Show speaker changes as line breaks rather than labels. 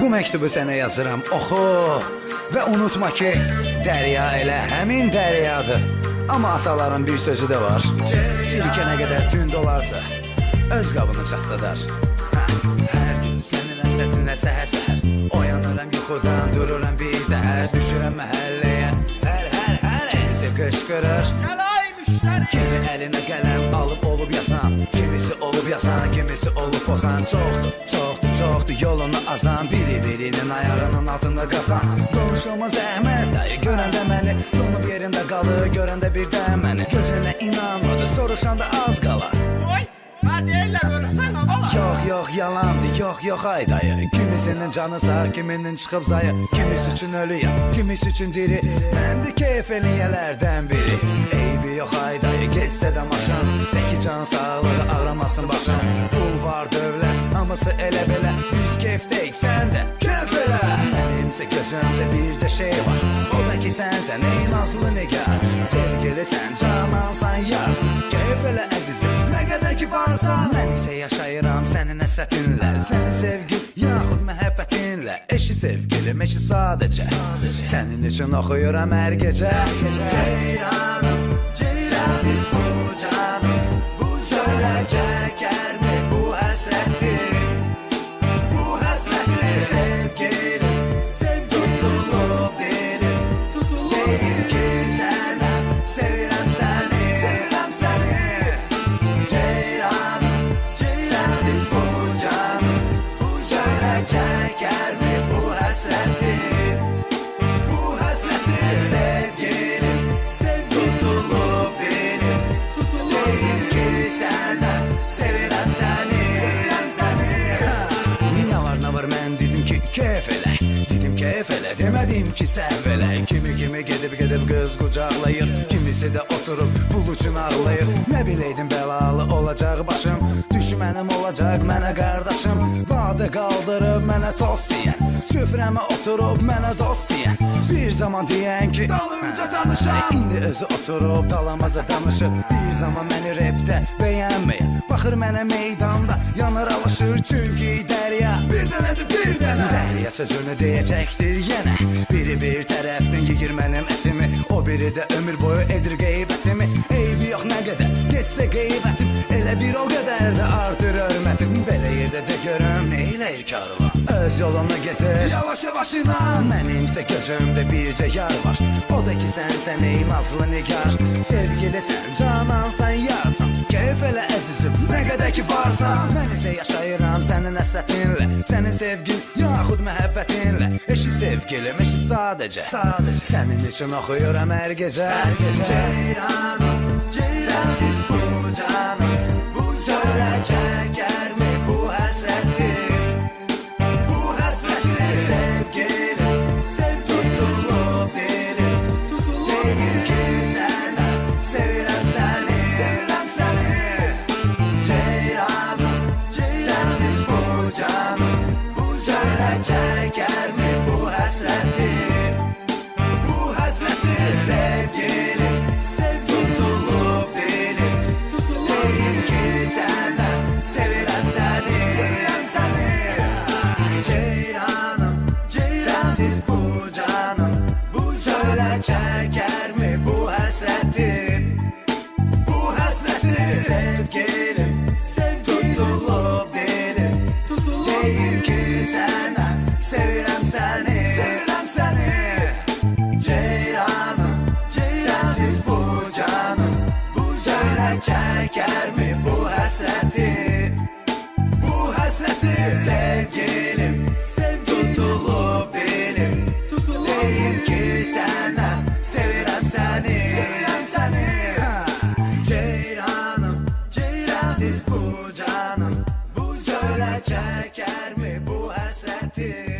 Bu məktubu sənə yazıram, oxu və unutma ki, dərya elə həmin dəryadır. Amma ataların bir sözü də var. Sirkə nə qədər tünd olarsa, öz qabını çatladar. Hə, Hər gün sənin əsətinlə səhər-səhər Oyanıram yuxudan, dururam bir təhər Düşürəm məhəlləyə, hər, hər, hər Kimisi qışqırır,
Gəlay müştəri
Kimi əlinə qələm alıb olub yazan Kimisi olub yazan, kimisi olub pozan Çoxdur, çoxdur, çoxdur yolunu azan Biri birinin ayağının altında qazan Qonşuma zəhmət dayı görəndə məni Donub yerində qalır görəndə birdən məni Gözünə inanmadı soruşanda az qala
Oy deyirlər ölürsən abala
Yox, yox, yalandır, yox, yox ay dayı. Kimisinin canı sağ, kiminin çıxıb zayı. Kimisi üçün ölüyəm, kimisi üçün diri. Mən də keyf eləyələrdən biri. Eybi yox ay dayı, getsə də maşın Təki can sağlığı ağramasın başın Pul var, dövlət, hamısı elə belə Biz keyfdəyik, sən də keyf elə Mənimsə gözümdə bircə şey var. O da ki sənsən, ey nazlı nigar. Sevgilisən, canansan, yarsın. Keyf elə əzizim, nə qədər ki varsan. Mən isə yaşayıram sənin əsrətinlə Sənin sevgi yaxud məhəbbətinlə Eşi sevgilim, eşi sadəcə Sənin üçün oxuyuram hər gecə Ceyranım, sənsiz bu canım ki keyf elə Dedim keyf elə demədim ki elə Kimi kimi gedib gedib qız qucaqlayır Kimisi də oturub pul üçün ağlayır. Nə biləydim bəlalı olacaq başım Düşmənim olacaq mənə qardaşım Badə qaldırıb mənə tost deyən Süfrəmə oturub mənə dost deyən Bir zaman deyən ki Dalınca danışan İndi özü oturub dalamaza danışır Bir zaman məni repdə bəyənməyən Baxır mənə meydanda yanır alışır Çünki dərya bir dənədir bir dənə Dərya sözünü deyəcəkdir yenə Biri bir tərəfdən yeyir mənim ətimi O biri də ömür boyu edir qeybətimi Eybi yox nə qədər getsə qeybətim Elə bir o qədər də artır hörmətim Belə yerdə də neyləyir karvan Öz yoluna getir. Yavaş yavaşına Mənimsə gözümdə bircə yar var. O da ki sənsən ey nazlı nigar. Sevgilisən, canansan, yarsan Keyf elə əzizim, nə qədər ki varsan Mən isə yaşayıram sənin əsətinlə Sənin sevgin, yaxud məhəbbətinlə Eşi sevgilim, eşi sadəcə Sadəcə Sənin üçün oxuyuram hər gecə Hər gecə Ceyranım, Sənsiz bu canım söylə çəkərmi bu həsrəti Bu həsrəti sevgilim. Sev tutulub dilim Deyim ki sənə Sevirəm səni Sevirəm səni Ceyranım Sensiz bu canım. Bu söylə çəkərmi bu həsrətim Bu həsrəti sevgilim bu